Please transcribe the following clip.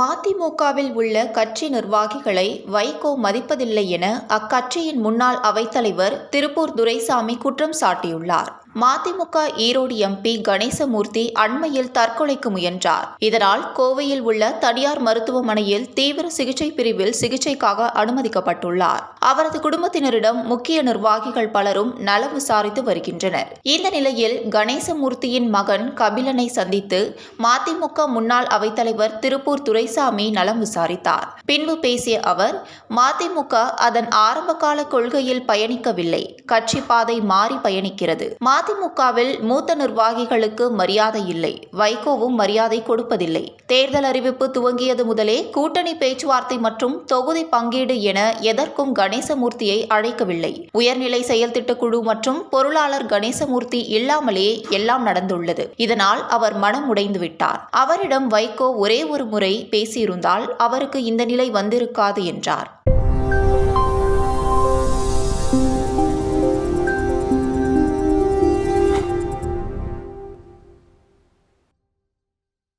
மதிமுகவில் உள்ள கட்சி நிர்வாகிகளை வைகோ மதிப்பதில்லை என அக்கட்சியின் முன்னாள் அவைத்தலைவர் திருப்பூர் துரைசாமி குற்றம் சாட்டியுள்ளார். மதிமுக ஈரோடு எம்பி கணேசமூர்த்தி அண்மையில் தற்கொலைக்கு முயன்றார். இதனால் கோவையில் உள்ள தனியார் மருத்துவமனையில் தீவிர சிகிச்சை பிரிவில் சிகிச்சைக்காக அனுமதிக்கப்பட்டுள்ளார். அவரது குடும்பத்தினரிடம் முக்கிய நிர்வாகிகள் பலரும் நலம் விசாரித்து வருகின்றனர். இந்த நிலையில் கணேசமூர்த்தியின் மகன் கபிலனை சந்தித்து மதிமுக முன்னாள் அவைத்தலைவர் திருப்பூர் துரைசாமி நலம் விசாரித்தார். பின்பு பேசிய அவர் மதிமுக அதன் ஆரம்பகால கொள்கையில் பயணிக்கவில்லை. கட்சி பாதை மாறி பயணிக்கிறது. அதிமுகவில் மூத்த நிர்வாகிகளுக்கு மரியாதை இல்லை. வைகோவும் மரியாதை கொடுப்பதில்லை. தேர்தல் அறிவிப்பு துவங்கியது முதலே கூட்டணி பேச்சுவார்த்தை மற்றும் தொகுதி பங்கீடு என எதற்கும் கணேசமூர்த்தியை அழைக்கவில்லை. உயர்நிலை செயல் திட்டக்குழு மற்றும் பொருளாளர் கணேசமூர்த்தி இல்லாமலே எல்லாம் நடந்துள்ளது. இதனால் அவர் மனம் உடைந்துவிட்டார். அவரிடம் வைகோ ஒரே ஒரு முறை பேசியிருந்தால் அவருக்கு இந்த நிலை வந்திருக்காது என்றார்.